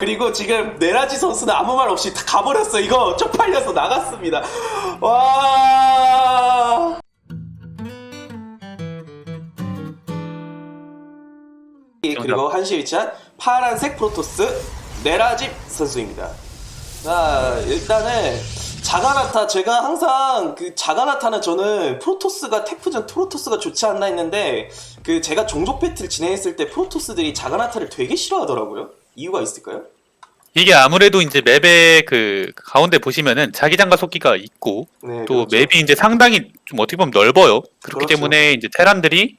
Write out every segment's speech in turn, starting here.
그리고 지금 네라지 선수는 아무 말 없이 다 가버렸어. 이거 쪽팔려서 나갔습니다. 와. 그리고 한시에 위치한 파란색 프로토스 네라집 선수입니다. 자, 일단은 자가나타 제가 항상 그 자가나타는 저는 프로토스가 테프전 프로토스가 좋지 않나 했는데 그 제가 종족 배틀 진행했을 때 프로토스들이 자가나타를 되게 싫어하더라고요. 이유가 있을까요? 이게 아무래도 이제 맵의 그 가운데 보시면은 자기장과 속기가 있고 네, 또 그렇죠. 맵이 이제 상당히 좀 어떻게 보면 넓어요. 그렇기 그렇죠. 때문에 이제 테란들이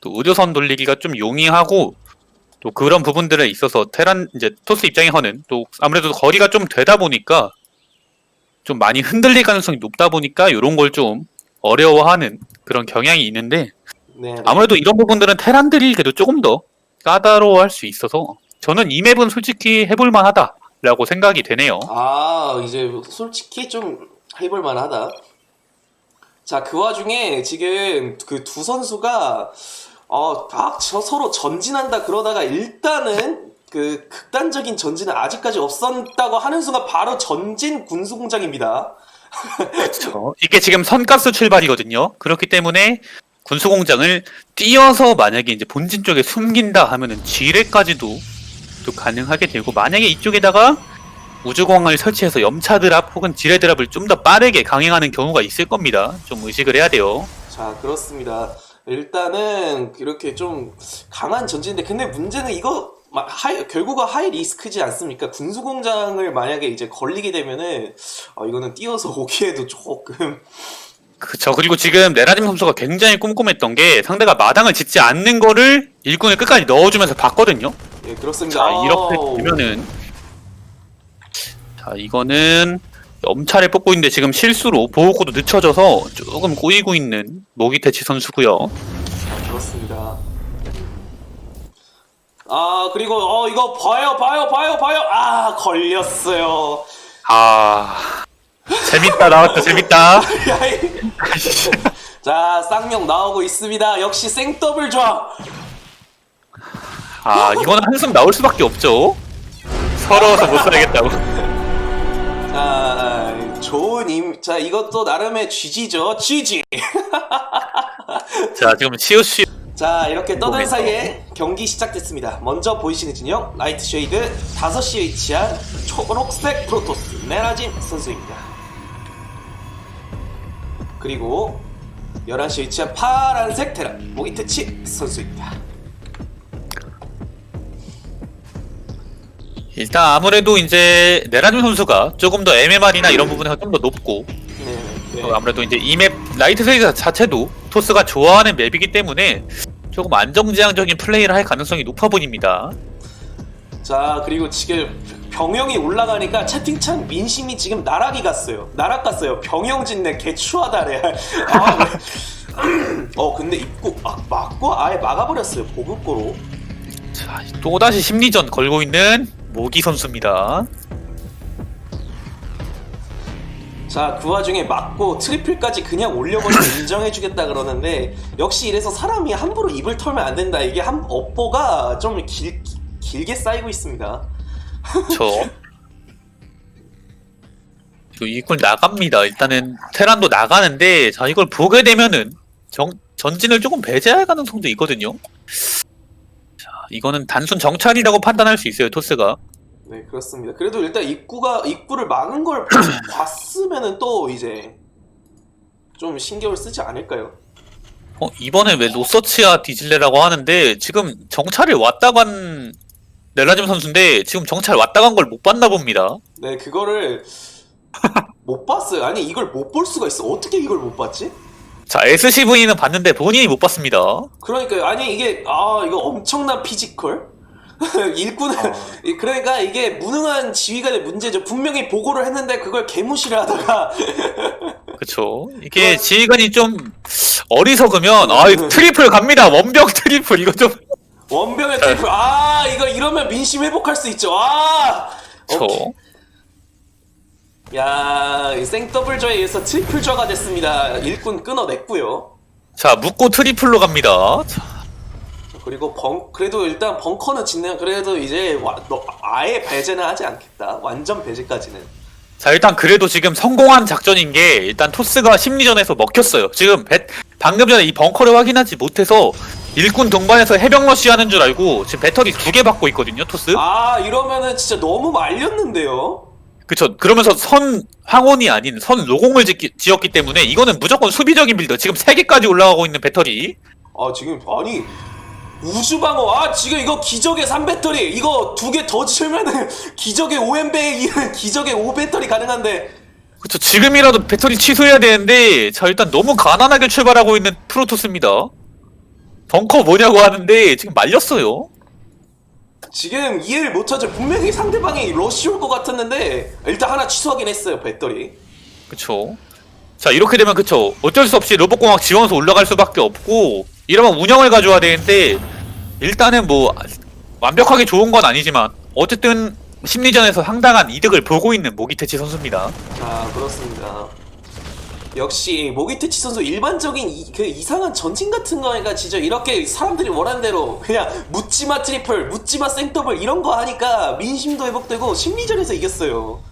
또 의료선 돌리기가 좀 용이하고 또 그런 부분들에 있어서 테란 이제 토스 입장에서는 또 아무래도 거리가 좀 되다 보니까 좀 많이 흔들릴 가능성이 높다 보니까 이런 걸 좀 어려워하는 그런 경향이 있는데 네, 네. 아무래도 이런 부분들은 테란들이 그래도 조금 더 까다로워할 수 있어서 저는 이 맵은 솔직히 해볼 만 하다라고 생각이 되네요. 아 이제 솔직히 좀 해볼 만하다. 자 그 와중에 지금 그 두 선수가 어막 서로 전진한다 그러다가 일단은 그 극단적인 전진은 아직까지 없었다고 하는 순간 바로 전진 군수공장입니다. 그렇죠. 이게 지금 선가스 출발이거든요. 그렇기 때문에 군수공장을 띄어서 만약에 이제 본진 쪽에 숨긴다 하면은 지뢰까지도 또 가능하게 되고 만약에 이쪽에다가 우주공항을 설치해서 염차 드랍 혹은 지뢰 드랍을 좀 더 빠르게 강행하는 경우가 있을 겁니다. 좀 의식을 해야 돼요. 자 그렇습니다. 일단은 이렇게 좀 강한 전진인데 근데 문제는 이거 마- 하이, 결국은 하이 리스크지 않습니까? 군수 공장을 만약에 이제 걸리게 되면은 어, 이거는 띄어서 오기에도 조금 그쵸. 그리고 지금 네라짐 선수가 굉장히 꼼꼼했던 게 상대가 마당을 짓지 않는 거를 일꾼을 끝까지 넣어주면서 봤거든요. 예 그렇습니다. 자, 이렇게. 되면은 자, 이거는 엄차를 뽑고 있는데 지금 실수로 보호구도 늦춰져서 조금 꼬이고 있는 모기태치 선수고요. 그렇습니다. 아 그리고 어 이거 봐요 봐요 봐요 봐요 아 걸렸어요. 아, 재밌다 나왔다 재밌다. 야 이. 자 쌍용 나오고 있습니다. 역시 생더블 조합. 아, 이거는 한숨 나올 수밖에 없죠. 서러워서 못 살겠다고. 자 좋은 임. 자 이것도 나름의 GG죠. GG. 자, 지금 시우시 자 이렇게 momentum. 사이에 경기 시작됐습니다. 먼저 보이시는 진영 라이트 쉐이드 5시에 위치한 초록색 프로토스 메라짐 선수입니다. 그리고 11시에 위치한 파란색 테란 모기테치 선수입니다. 일단 아무래도 이제 네라준 선수가 조금 더 MMR이나 이런 부분에서 좀 더 높고 네, 네. 어, 아무래도 이제 이 맵 라이트 세이드 자체도 토스가 좋아하는 맵이기 때문에 조금 안정지향적인 플레이를 할 가능성이 높아 보입니다. 자 그리고 지금 병영이 올라가니까 채팅창 민심이 지금 나락이 갔어요. 나락 갔어요. 병영 짓네 개추하다래. 아, 왜- 어 근데 입구 막 막고 아예 막아버렸어요 보급고로. 자, 또다시 심리전 걸고 있는 모기 선수입니다. 자, 그 와중에 맞고 트리플까지 그냥 올려버리고 인정해주겠다 그러는데 역시 이래서 사람이 함부로 입을 털면 안 된다. 이게 한 업보가 좀 길, 길게 쌓이고 있습니다. 저 이걸 나갑니다. 일단은 테란도 나가는데 자 이걸 보게 되면은 정, 전진을 조금 배제할 가능성도 있거든요. 자 이거는 단순 정찰이라고 판단할 수 있어요 토스가. 네, 그렇습니다. 그래도 일단 입구가 입구를 막은 걸 봤으면은 또 이제 좀 신경을 쓰지 않을까요? 어, 이번에 왜 노서치아 디질레라고 하는데 지금 정찰을 왔다 간 넬라짐 선수인데 지금 정찰 왔다 간 걸 못 봤나 봅니다. 네, 그거를 못 봤어요. 아니 이걸 못 볼 수가 있어. 어떻게 이걸 못 봤지? 자 SCV는 봤는데 본인이 못 봤습니다. 그러니까요. 아니 이게 아 이거 엄청난 피지컬. 일꾼은 그러니까 이게 무능한 지휘관의 문제죠. 분명히 보고를 했는데 그걸 개무시를 하다가 그쵸. 이게 지휘관이 좀 어리석으면, 아, 이거 트리플 갑니다. 원병 트리플. 이거 좀, 원병의 트리플 아 이거 이러면 민심 회복할 수 있죠. 아 저. 오케이. 야, 이 생더블저에 의해서 트리플저가 됐습니다. 일꾼 끊어냈고요. 자, 묶고 트리플로 갑니다. 자, 그리고 벙 그래도 일단 벙커는 짓네요. 그래도 이제 와, 너 아예 배제는 하지 않겠다. 완전 배제까지는. 자 일단 그래도 지금 성공한 작전인 게 일단 토스가 심리전에서 먹혔어요. 지금 배, 방금 전에 이 벙커를 확인하지 못해서 일꾼 동반해서 해병 러쉬 하는 줄 알고 지금 배터리 두 개 받고 있거든요 토스. 아 이러면은 진짜 너무 말렸는데요. 그쵸. 그러면서 선 황혼이 아닌 선 로공을 짓기, 지었기 때문에 이거는 무조건 수비적인 빌드. 지금 세 개까지 올라가고 있는 배터리. 아 지금 아니 우주방어 아 지금 이거 기적의 3배터리 이거 두 개 더 지으면은 기적의 5엠배 이런 기적의 5배터리 가능한데 그쵸. 지금이라도 배터리 취소해야 되는데 자 일단 너무 가난하게 출발하고 있는 프로토스입니다. 벙커 뭐냐고 하는데 지금 말렸어요. 지금 이해를 못하죠 분명히 상대방이 러쉬 올 것 같았는데 일단 하나 취소하긴 했어요 배터리 그쵸. 자, 이렇게 되면 그쵸. 어쩔 수 없이 로봇공학 지원서 올라갈 수밖에 없고, 이러면 운영을 가져와야 되는데, 일단은 뭐, 완벽하게 좋은 건 아니지만, 어쨌든, 심리전에서 상당한 이득을 보고 있는 모기테치 선수입니다. 아 그렇습니다 역시 모기테치 선수 일반적인 이, 그 이상한 전진 같은 거니까 진짜 이렇게 사람들이 원하는 대로 그냥 묻지마 트리플 묻지마 생더블 이런 거 하니까 민심도 회복되고 심리전에서 이겼어요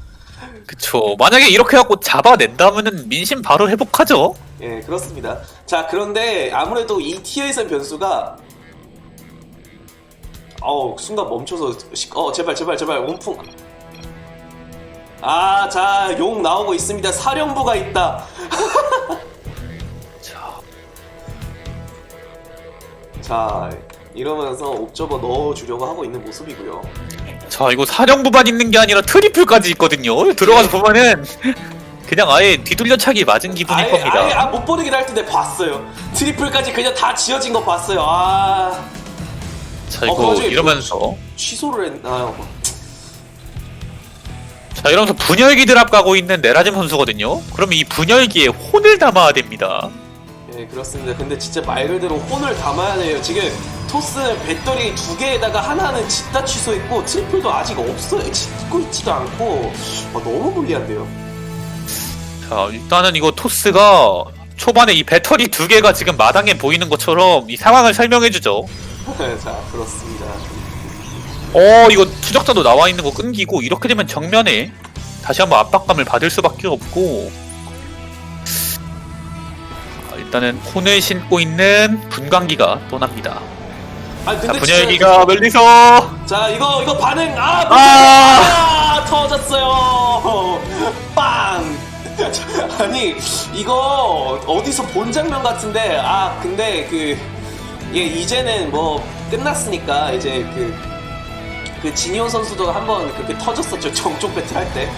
그쵸. 만약에 이렇게 갖고 잡아낸다면은 민심 바로 회복하죠. 예, 그렇습니다. 자, 그런데 아무래도 이 티어에선 변수가 어우, 순간 멈춰서 시- 어, 제발 제발 제발 온풍 아, 자, 용 나오고 있습니다. 사령부가 있다. 자, 자, 이러면서 옵저버 넣어주려고 하고 있는 모습이고요. 자, 이거 사령부만 있는 게 아니라 트리플까지 있거든요. 들어가서 보면은, 그냥 아예 뒤돌려차기 맞은 기분일 아예, 겁니다. 아예 아, 못 보내긴 할 텐데 봤어요. 트리플까지 그냥 다 지어진 거 봤어요. 아, 자, 어, 이거 그거 중에 이러면서. 취소를 했나요? 자 이러면서 분열기 드랍 가고 있는 네라짐 선수거든요. 그럼 이 분열기에 혼을 담아야 됩니다. 예, 그렇습니다. 근데 진짜 말 그대로 혼을 담아야 돼요. 지금 토스는 배터리 두 개에다가 하나는 짓다 취소했고 트리플도 아직 없어요. 짓고 있지도 않고 어, 너무 불리한데요. 자 일단은 이거 토스가 초반에 이 배터리 두 개가 지금 마당에 보이는 것처럼 이 상황을 설명해주죠. 자, 그렇습니다. 어 이거 추적자도 나와 있는 거 끊기고 이렇게 되면 정면에 다시 한번 압박감을 받을 수밖에 없고 아, 일단은 혼을 신고 있는 분광기가 떠납니다. 아, 자 근데 분열기가 멀리서 자, 이거 이거 반응 아, 아! 아 터졌어요. 빵. 아니 이거 어디서 본 장면 같은데 아 근데 그 예, 이제는 뭐 끝났으니까 이제 그, 그 진이온 선수도 한번 그렇게 터졌었죠. 정쪽 배틀 할 때.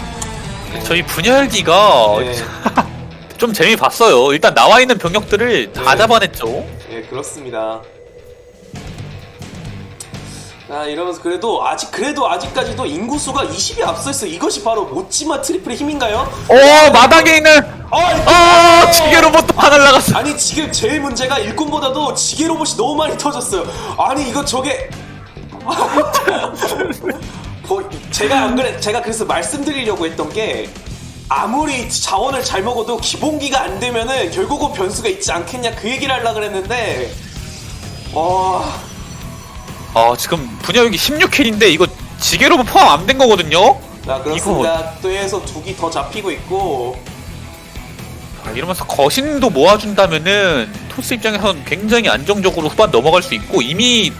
저희 분열기가 네, 좀 재미 봤어요. 일단 나와 있는 병력들을 다 네. 잡아냈죠. 예, 그렇습니다. 아, 이러면서 그래도 아직 그래도 아직까지도 인구수가 20이 앞서 있어. 이것이 바로 모찌마 트리플의 힘인가요? 오 마당에 있는 아, 이거- 아 지게 로봇도 하나 나갔어. 아니 지금 제일 문제가 일꾼보다도 지게 로봇이 너무 많이 터졌어요. 아니 이거 저게 뭐, 제가 안 그래 제가 그래서 말씀드리려고 했던 게 아무리 자원을 잘 먹어도 기본기가 안 되면은 결국은 변수가 있지 않겠냐 그 얘기를 하려 그랬는데 와 아 지금 분열기 16킬인데 이거 지게 로봇 포함 안 된 거거든요. 자, 그렇습니다. 또 해서 두기 더 잡히고 있고 아, 이러면서 거신도 모아준다면은 토스 입장에선 굉장히 안정적으로 후반 넘어갈 수 있고 이미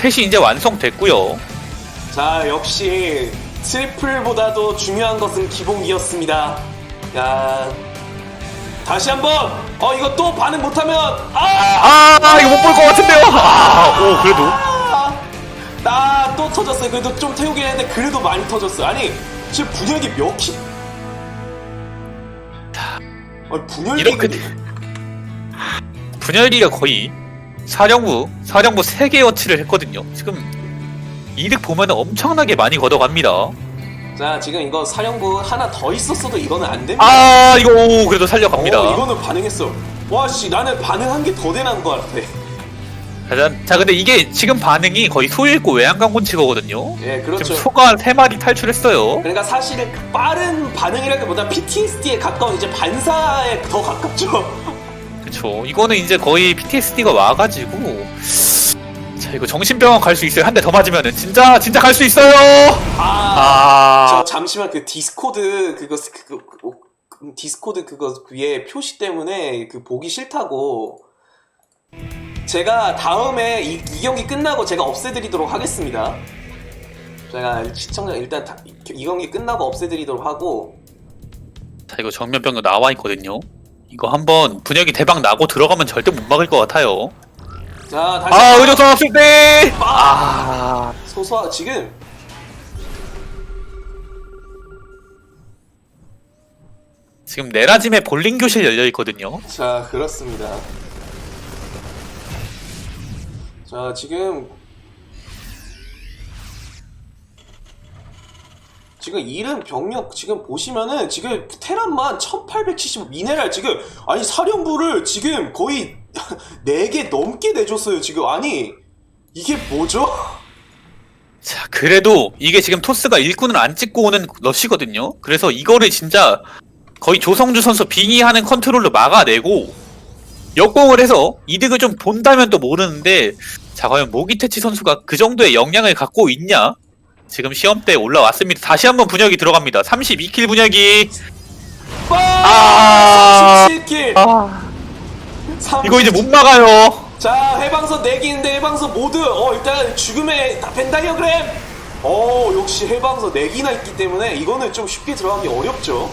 셋이 이제 완성됐고요. 자 역시 트리플보다도 중요한 것은 기본기였습니다. 야 다시 한번 어 이거 또 반응 못하면 아! 아 이거 못 볼 것 같은데요. 아 오 그래도 나 또 터졌어요. 그래도 좀 태우긴 했는데 그래도 많이 터졌어. 아니 지금 분열기 몇 키? 아니 분열기 이렇게 돼. 분열기가 거의 사령부 사령부 3개 어치를 했거든요. 지금 이득 보면 엄청나게 많이 걷어갑니다. 자 지금 이거 사령부 하나 더 있었어도 이거는 안 됩니다. 아 이거 오, 그래도 살려갑니다. 어, 이거는 반응했어. 와씨 나는 반응한 게 더 대단한 것 같아. 자, 자 근데 이게 지금 반응이 거의 소일고 외양강군치거거든요. 예 그렇죠. 지금 소가 3마리 탈출했어요. 그러니까 사실 빠른 반응이라기보다 PTSD에 가까운 이제 반사에 더 가깝죠. 그쵸. 이거는 이제 거의 PTSD가 와가지고 자자 이거 정신병원 갈 수 있어요. 한 대 더 맞으면은 진짜 진짜 갈 수 있어요. 아, 저 아, 잠시만 그 디스코드 그거 그거 그거, 그 디스코드 그거 위에 표시 때문에 그 보기 싫다고 제가 다음에 이, 이 경기 끝나고 제가 없애드리도록 하겠습니다. 제가 시청자 일단 다, 이, 이 경기 끝나고 없애드리도록 하고 자 이거 정면병도 나와 있거든요. 이거 한번 분열기 대박 나고 들어가면 절대 못 막을 것 같아요. 자 다시 아 한번 의료선 없을 때. 아, 아 소소하 지금 지금 네라짐에 볼링 교실 열려 있거든요. 자 그렇습니다. 자 지금 지금 이름 병력 지금 보시면은 지금 테란만 1875 미네랄 지금 아니 사령부를 지금 거의 4개 넘게 내줬어요 지금 아니 이게 뭐죠? 자 그래도 이게 지금 토스가 일꾼을 안 찍고 오는 러시거든요. 그래서 이거를 진짜 거의 조성주 선수 빙의하는 컨트롤로 막아내고 역공을 해서 이득을 좀 본다면 또 모르는데 자 과연 모기테치 선수가 그 정도의 역량을 갖고 있냐? 지금 시험 때 올라왔습니다. 다시 한번 분열기 들어갑니다. 32킬 분열기. 아. 37킬 아 이거 이제 못 막아요. 자 해방선 4개인데 해방선 모두 어 일단 죽음의 펜다이어그램 어 역시 해방선 4개나 있기 때문에 이거는 좀 쉽게 들어가기 어렵죠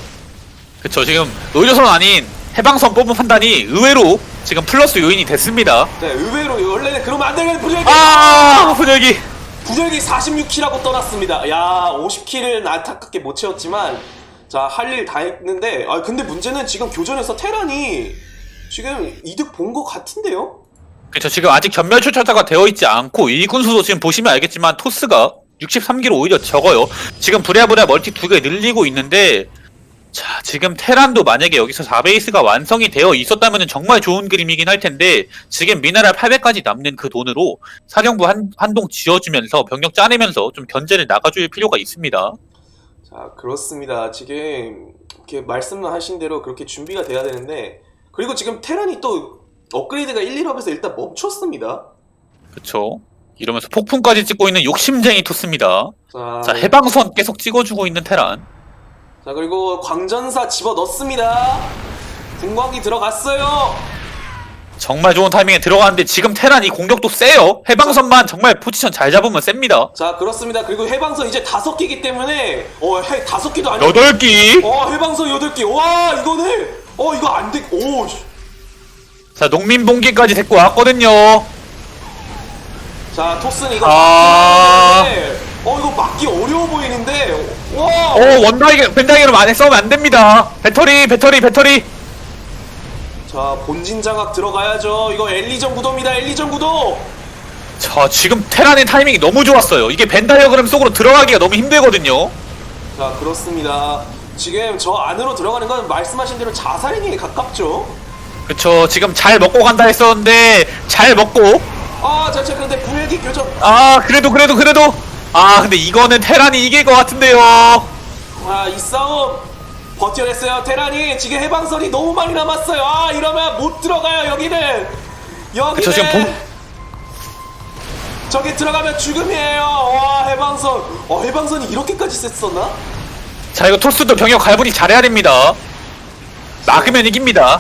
그쵸 지금 노조선 아닌 해방선 뽑은 판단이 의외로 지금 플러스 요인이 됐습니다. 네 의외로 원래는 그러면 안 되는 부절기 아 분열기. 부절기 46킬하고 떠났습니다 야 50킬은 안타깝게 못 채웠지만 자 할 일 다 했는데 아 근데 문제는 지금 교전에서 테란이 지금 이득 본 것 같은데요 그렇죠. 지금 아직 전멸 출처자가 되어 있지 않고 일군 수도 지금 보시면 알겠지만 토스가 63기로 오히려 적어요. 지금 부랴부랴 멀티 두 개 늘리고 있는데 자 지금 테란도 만약에 여기서 4베이스가 완성이 되어 있었다면 정말 좋은 그림이긴 할 텐데 지금 미네랄 800까지 남는 그 돈으로 사령부 한, 한동 지어주면서 병력 짜내면서 좀 견제를 나가줄 필요가 있습니다. 자 그렇습니다 지금 이렇게 말씀하신 대로 그렇게 준비가 돼야 되는데 그리고 지금 테란이 또 업그레이드가 1, 2업에서 일단 멈췄습니다 그렇죠. 이러면서 폭풍까지 찍고 있는 욕심쟁이 토스입니다. 자, 자 해방선 계속 찍어주고 있는 테란. 자 그리고 광전사 집어 넣습니다 분광기 들어갔어요 정말 좋은 타이밍에 들어가는데 지금 테란 이 공격도 세요. 해방선만 정말 포지션 잘 잡으면 셉니다. 자 그렇습니다 그리고 해방선 이제 다섯 개이기 때문에 어 해, 다섯 개도 아니고 여덟 기. 어 해방선 여덟 개와 이거는 어 이거 안돼오 자 농민 봉기까지 데리고 왔거든요. 자 토스는 이거 아. 막기 어려운데 어 이거 막기 어려워 보이는데 와 오 원다이게 벤다이게로 많이 싸우면 안 됩니다. 배터리 배터리 배터리. 자 본진 장악 들어가야죠 이거 엘리전 구도입니다 엘리전 구도 자 지금 테란의 타이밍이 너무 좋았어요. 이게 벤다이어그램 속으로 들어가기가 너무 힘들거든요. 자 그렇습니다 지금 저 안으로 들어가는 건 말씀하신 대로 자살행위에 가깝죠 그쵸 지금 잘 먹고 간다 했었는데 잘 먹고 아자 자, 근데 분열기 교정 아 그래도 그래도 그래도 아 근데 이거는 테란이 이길 것 같은데요. 아 이 싸움 버텨냈어요 테란이 지금 해방선이 너무 많이 남았어요 아 이러면 못 들어가요 여기는 여기는 그쵸, 지금 본- 저기 들어가면 죽음이에요 와 해방선 어 해방선이 이렇게까지 셌었나? 자 이거 토스도 병력 갈분이 잘해야 됩니다. 막으면 이깁니다.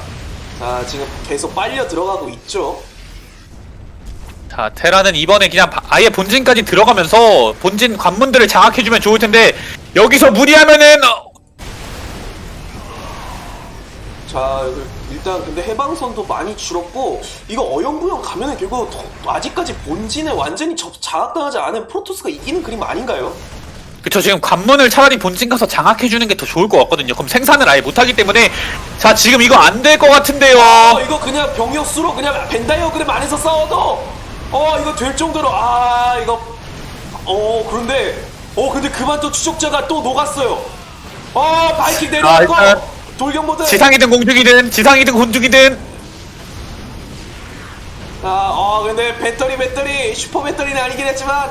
자 지금 계속 빨려 들어가고 있죠 자 테라는 이번에 그냥 바- 아예 본진까지 들어가면서 본진 관문들을 장악해주면 좋을 텐데 여기서 무리하면은 어, 자 일단 근데 해방선도 많이 줄었고 이거 어영부영 가면은 결국 더- 아직까지 본진을 완전히 접, 장악당하지 않은 프로토스가 이기는 그림 아닌가요? 그쵸 지금 관문을 차라리 본진 가서 장악해주는 게 더 좋을 것 같거든요. 그럼 생산을 아예 못하기 때문에 자 지금 이거 안 될 것 같은데요. 어 이거 그냥 병력 수로 그냥 벤다이어그램 안에서 싸워도 어 이거 될 정도로 아 이거. 어 그런데 어 근데 그만 또 추적자가 또 녹았어요. 어 바이킹 아, 일단 돌격 모드. 지상이든 공중이든 지상이든 공중이든. 아, 어, 근데 배터리 배터리 슈퍼 배터리는 아니긴 했지만.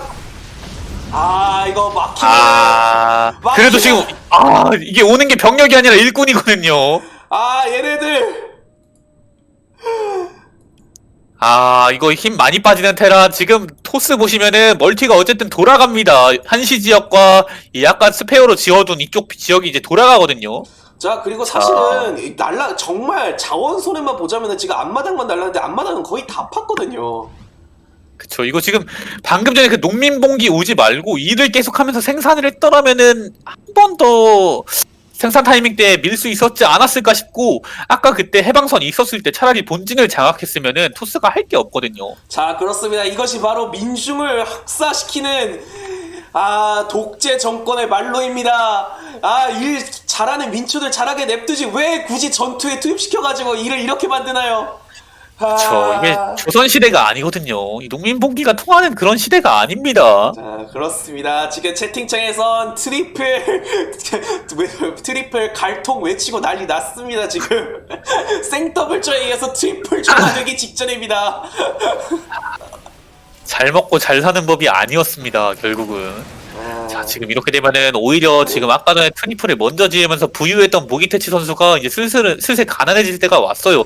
아 이거 막히면 아 그래도 지금 아 이게 오는 게 병력이 아니라 일꾼이거든요. 아 얘네들 아 이거 힘 많이 빠지는 테라 지금 토스 보시면은 멀티가 어쨌든 돌아갑니다 한시 지역과 이 약간 스페어로 지어둔 이쪽 지역이 이제 돌아가거든요 자 그리고 자. 사실은 이 날라 정말 자원 손해만 보자면은 지금 앞마당만 날라는데 앞마당은 거의 다 팠거든요. 그쵸 이거 지금 방금 전에 그 농민봉기 오지 말고 일을 계속하면서 생산을 했더라면은 한 번 더 생산 타이밍 때 밀 수 있었지 않았을까 싶고 아까 그때 해방선이 있었을 때 차라리 본진을 장악했으면은 토스가 할 게 없거든요 자 그렇습니다. 이것이 바로 민중을 학사시키는 아 독재 정권의 말로입니다. 아 일 잘하는 민초들 잘하게 냅두지 왜 굳이 전투에 투입시켜가지고 일을 이렇게 만드나요? 아, 저 이게 조선 시대가 아니거든요. 이 농민봉기가 통하는 그런 시대가 아닙니다. 자 그렇습니다. 지금 채팅창에선 트리플 트리플 갈통 외치고 난리 났습니다. 지금 생더블조에 의해서 트리플 조가 되기 직전입니다. 잘 먹고 잘 사는 법이 아니었습니다. 결국은. 아, 자 지금 이렇게 되면은 오히려 지금 아까 전에 트니플을 먼저 지으면서 부유했던 모기테치 선수가 이제 슬슬 슬슬 가난해질 때가 왔어요.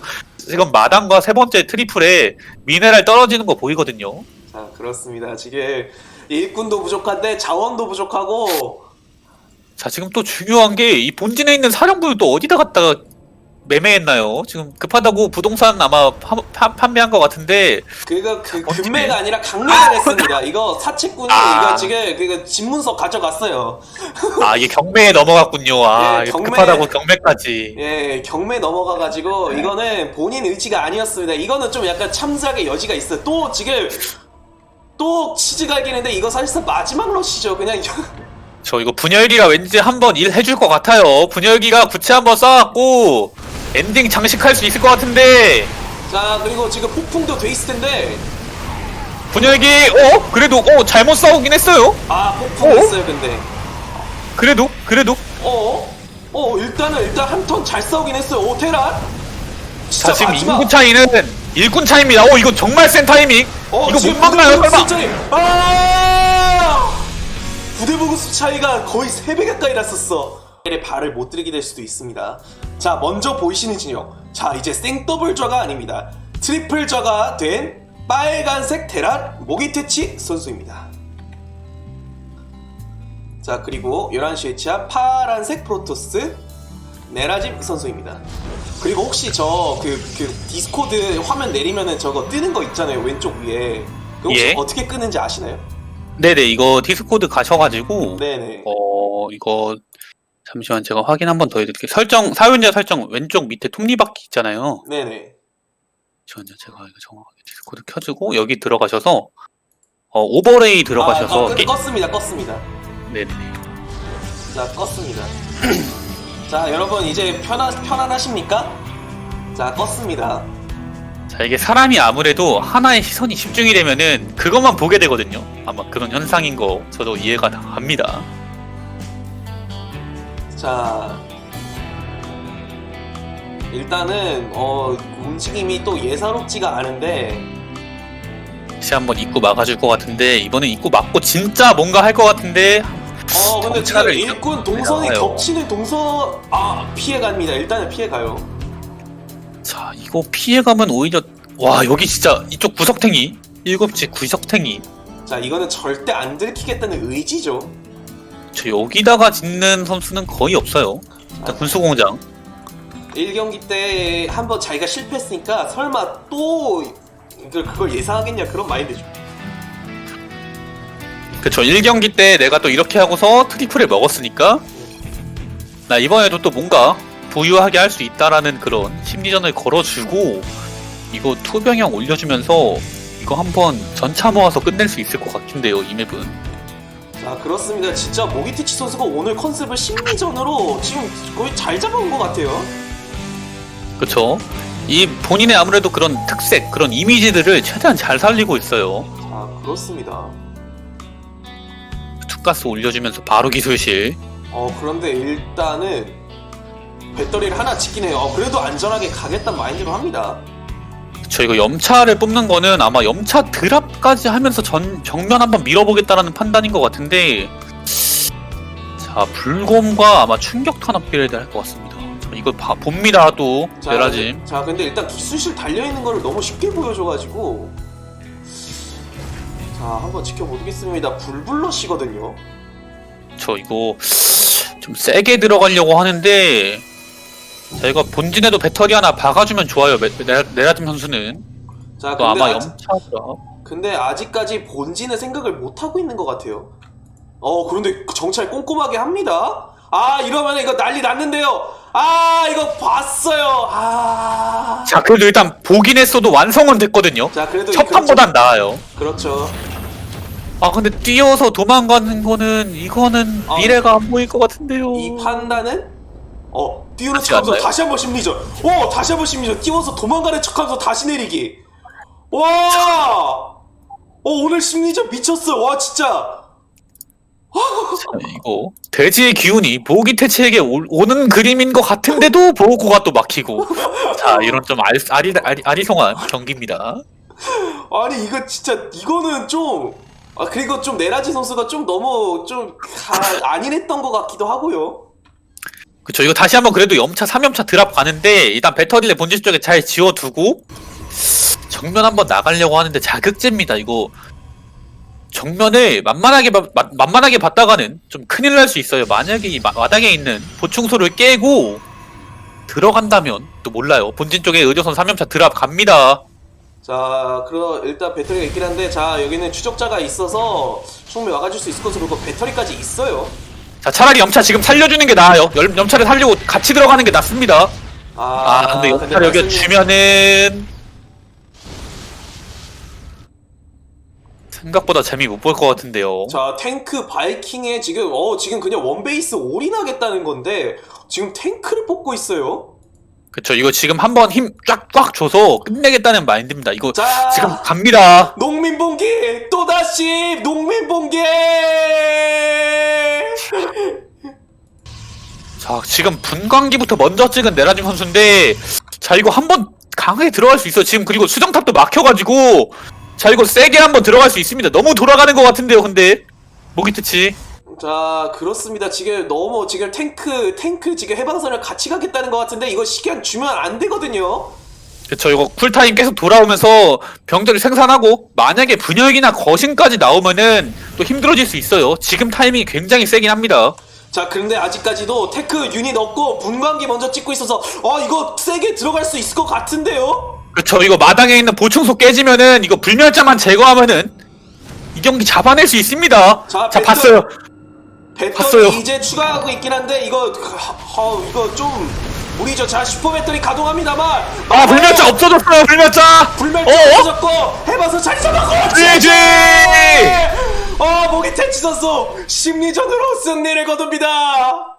지금 마당과 세 번째 트리플에 미네랄 떨어지는 거 보이거든요. 자 그렇습니다. 지금 일꾼도 부족한데 자원도 부족하고 자 지금 또 중요한 게 이 본진에 있는 사령부를 또 어디다 갖다가 매매했나요? 지금 급하다고 부동산 아마 파- 파- 판매한 것 같은데 그거 그 어떻게? 금매가 아니라 강매를 했습니다. 이거 사채꾼이 아. 이거 지금 그 집문서 가져갔어요. 아 이게 경매에 넘어갔군요. 아 예, 이거 경매- 급하다고 경매까지. 예, 경매 넘어가 가지고 이거는 본인 의지가 아니었습니다. 이거는 좀 약간 참작의 여지가 있어요. 또 지금 또 치즈 갈기는데 이거 사실상 마지막 러시죠. 그냥 저 이거 분열기가 왠지 한번 일 해줄 것 같아요. 분열기가 구체 한번 쌓았고 엔딩 장식할 수 있을 것 같은데 자 그리고 지금 폭풍도 돼 있을 텐데 분열기 어 그래도 어 잘못 싸우긴 했어요. 아 폭풍 어? 했어요 근데 그래도 그래도 어? 어 일단은 일단 한 턴 잘 싸우긴 했어요. 오 테란 진짜 자 지금 마지막- 인구 차이는 일꾼 차이입니다. 어 이거 정말 센 타이밍. 어, 이거 지금 못 막나요 부대 설마? 차이. 아! 부대 보급 수 차이가 거의 3배 가까이 났었어. 발을 못 들이게 될 수도 있습니다. 자, 먼저 보이시는 진영. 자, 이제 생더블 좌가 아닙니다. 트리플 좌가 된 빨간색 테란 모기테치 선수입니다. 자, 그리고 11시에 치한 파란색 프로토스 네라집 선수입니다. 그리고 혹시 저 그 그 디스코드 화면 내리면은 저거 뜨는 거 있잖아요 왼쪽 위에 그거 혹시 예. 어떻게 끄는지 아시나요? 네네 이거 디스코드 가셔가지고 네네 어 이거 잠시만 제가 확인 한 번 더 해드릴게요. 설정 사용자 설정 왼쪽 밑에 톱니바퀴 있잖아요. 네네 잠시만요 제가 이거 정확하게 디스코드 켜주고 여기 들어가셔서 어 오버레이 들어가셔서 아, 아, 게- 껐, 껐습니다 껐습니다 네네 자 껐습니다 자 여러분 이제 편안, 편안하십니까? 자 껐습니다 자 이게 사람이 아무래도 하나의 시선이 집중이 되면은 그것만 보게 되거든요. 아마 그런 현상인 거 저도 이해가 다 갑니다. 자 일단은 어 움직임이 또 예사롭지가 않은데. 다시 한번 입구 막아줄 것 같은데 이번엔 입구 막고 진짜 뭔가 할 것 같은데. 어 근데 지금 정찰을 일꾼 동선이 나와요. 겹치는 동선 아 피해갑니다. 일단은 피해가요. 자 이거 피해가면 오히려 와 여기 진짜 이쪽 구석탱이? 일곱지 구석탱이. 자 이거는 절대 안 들키겠다는 의지죠 저 여기다가 짓는 선수는 거의 없어요. 일단 군수공장. 1경기 때 한번 자기가 실패했으니까 설마 또 그- 그걸 예상하겠냐 그런 마인드죠. 그쵸. 1경기 때 내가 또 이렇게 하고서 트리플을 먹었으니까 나 이번에도 또 뭔가 부유하게 할 수 있다라는 그런 심리전을 걸어주고 이거 투병형 올려주면서 이거 한번 전차 모아서 끝낼 수 있을 것 같은데요 이 맵은 자 그렇습니다. 진짜 모기티치 선수가 오늘 컨셉을 심리전으로 지금 거의 잘 잡아온 것 같아요. 그쵸? 이 본인의 아무래도 그런 특색 그런 이미지들을 최대한 잘 살리고 있어요. 자 그렇습니다. 투가스 올려주면서 바로 기술실. 어 그런데 일단은 배터리를 하나 해요. 어, 그래도 안전하게 가겠다는 마인드로 합니다 저 이거 염차를 뽑는 거는 아마 염차 드랍까지 하면서 전 정면 한번 밀어보겠다라는 판단인 것 같은데 자 불곰과 아마 충격탄 업그레이드 할 것 같습니다 자, 이거 봐, 봅니다 또 자, 내라짐. 자, 근데 일단 기술실 달려있는 거를 너무 쉽게 보여줘가지고. 자, 한번 지켜보겠습니다. 불블러시거든요. 저 이거 좀 세게 들어가려고 하는데 자 이거 본진에도 배터리 하나 박아주면 좋아요 메- 내라짐 선수는 자, 또 근데, 아마 아직, 염차더라 근데 아직까지 본진의 생각을 못 하고 있는 것 같아요. 어, 그런데 정찰 꼼꼼하게 합니다. 아, 이러면 이거 난리 났는데요. 아, 이거 봤어요. 아. 자 그래도 일단 보긴 했어도 완성은 됐거든요 자, 그래도 첫 판보단 나아요 그렇죠. 아 근데 뛰어서 도망가는 거는 이거는 아. 미래가 안 보일 것 같은데요 이 판단은 어 띄우는 척하면서 않나요? 다시 한번 심리전. 오 다시 한번 심리전. 띄워서 도망가는 척하면서 다시 내리기. 와. 어 오늘 심리전 미쳤어. 와 진짜. 자, 이거 돼지의 기운이 보기 태체에게 올- 오는 그림인 것 같은데도 보고가 또 막히고 자 이런 좀 아리, 아리, 아리, 아리송한 경기입니다 아니 이거 진짜 이거는 좀. 아 그리고 좀 네라지 선수가 좀 너무 좀 아, 안일했던 것 같기도 하고요. 그쵸 이거 다시 한번 그래도 염차 3염차 드랍 가는데 일단 배터리를 본질 쪽에 잘 지워두고 정면 한번 나가려고 하는데 자극제입니다 이거. 정면을 만만하게 봐- 마- 만만하게 봤다가는 좀 큰일 날 수 있어요. 만약에 이 마- 마당에 있는 보충소를 깨고 들어간다면 또 몰라요. 본진 쪽에 의료선 3염차 드랍 갑니다. 자, 그럼 일단 배터리가 있긴 한데, 자 여기는 추적자가 있어서 충분히 막아줄 수 있을 것으로 보고 배터리까지 있어요. 자 차라리 염차 지금 살려주는 게 나아요 열- 염차를 살리고 같이 들어가는 게 낫습니다 아, 근데 염차를 여기 주면은 생각보다 재미 못 볼 것 같은데요. 자 탱크 바이킹에 지금 어 지금 그냥 원베이스 올인하겠다는 건데 지금 탱크를 뽑고 있어요. 그쵸 이거 지금 한번 힘 쫙꽉 줘서 끝내겠다는 마인드입니다. 이거 자 지금 갑니다. 농민봉기 또 다시 농민봉기. 자 지금 분광기부터 먼저 찍은 네라짐 선수인데 자 이거 한번 강하게 들어갈 수 있어. 지금 그리고 수정탑도 막혀가지고 자 이거 세게 한번 들어갈 수 있습니다. 너무 돌아가는 것 같은데요. 근데 모기 트치. 자 그렇습니다. 지금 너무 지금 탱크 탱크 지금 해방선을 같이 가겠다는 것 같은데 이거 시간 주면 안 되거든요. 그쵸 이거 쿨타임 계속 돌아오면서 병들을 생산하고 만약에 분열기나 거신까지 나오면은 또 힘들어질 수 있어요 지금 타이밍이 굉장히 세긴 합니다 자 그런데 아직까지도 테크 유닛 없고 분광기 먼저 찍고 있어서 어 이거 세게 들어갈 수 있을 것 같은데요. 그쵸 이거 마당에 있는 보충소 깨지면은 이거 불멸자만 제거하면은 이 경기 잡아낼 수 있습니다 자, 자, 배트- 봤어요 배터리 봤어요. 이제 추가하고 있긴 한데 이거 어, 이거 좀 무리죠. 자 슈퍼 배터리 가동합니다만 아 불멸자 없어졌어요 불멸자 불멸자 어? 없어졌고 해봐서 잘 잡았고 GG! 어 목이 선수 심리전으로 승리를 거둡니다.